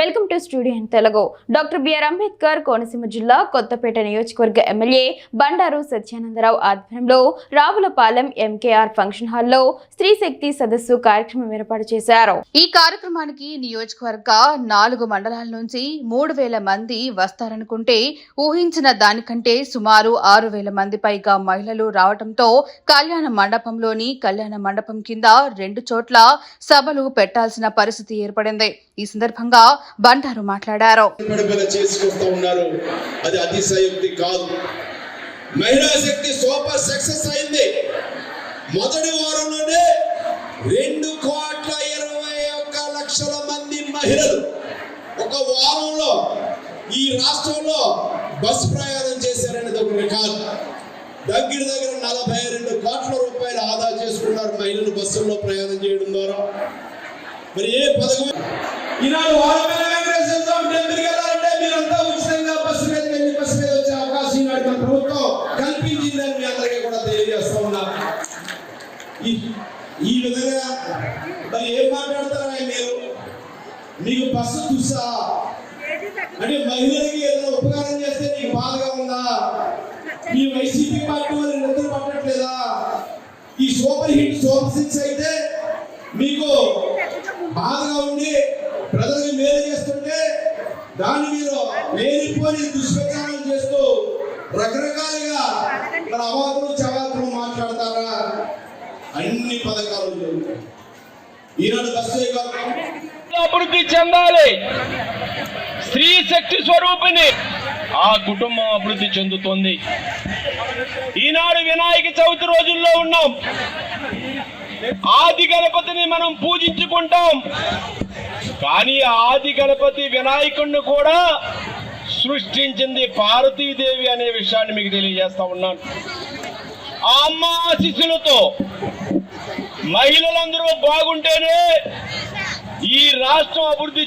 Welcome to studio in Telugu. Doctor BR Ambedkar Konaseema జిల్లా కొత్తపేట నియోజకవర్గ MLA Bandaru Satyananda Rao ఆధ్వర్యంలో Ravulapalem MKR function హాల్లో స్త్రీ శక్తి సదస్సు కార్యక్రమం ఏర్పాటు చేశారు. ఈ కార్యక్రమానికి నియోజకవర్గ నాలుగు మండలాల నుంచి మూడు వేల మంది వస్తారనుకుంటే ఊహించిన దానికంటే సుమారు ఆరు వేల మంది పైగా మహిళలు రావడంతో కళ్యాణ మండపంలోని కళ్యాణ మండపం కింద రెండు చోట్ల సభలు పెట్టాల్సిన పరిస్థితి ఏర్పడింది. ఈ సందర్భంగా బండారు మాట్లాడారు. ఉన్నారు. అది అతిశయోక్తి కాదు. మహిళా శక్తి సూపర్ సక్సెస్ అయింది. మొదటి వారంలోనే రెండు కోట్ల ఇరవై ఒక్క లక్షల మంది మహిళలు ఒక వారంలో ఈ రాష్ట్రంలో బస్ ప్రయాణం చేశారనేది ఒక రికార్డు. దగ్గర దగ్గర నలభై రెండు కోట్ల రూపాయలు ఆదా చేసుకున్నారు మహిళలు బస్సుల్లో ప్రయాణం చేయడం ద్వారా. మరి ఏ పథకం? ఈనాడు వారం ఈ ఈ విధంగా మరి ఏం మాట్లాడతారా మీరు మీకు బస్సు చూసా అంటే మహిళలకి ఏదైనా ఉపకారం చేస్తే నీకు బాధగా ఉందా? ఈ వైసీపీ పార్టీ వాళ్ళు నిద్ర పట్టట్లేదా? ఈ సూపర్ హిట్ సూపర్ సిక్స్ అయితే మీకు బాధగా ఉండి ప్రజలకు మేలు చేస్తుంటే దాన్ని మీరు లేనిపోని దుష్ప్రచారం చేస్తూ రకరకాలుగా మన అవాకులు చవాకులు ఈనాడు అభివృద్ధి చెందాలి. స్త్రీ శక్తి స్వరూపిణి. ఆ కుటుంబం అభివృద్ధి చెందుతుంది. ఈనాడు వినాయక చవితి రోజుల్లో ఉన్నాం. ఆది గణపతిని మనం పూజించుకుంటాం. కానీ ఆది గణపతి వినాయకుడిని కూడా సృష్టించింది పార్వతీదేవి అనే విషయాన్ని మీకు తెలియజేస్తా ఉన్నాను. ఆ అమ్మ ఆశీస్సులతో మహిళలందరూ బాగుంటేనే ఈ రాష్ట్రం అభివృద్ధి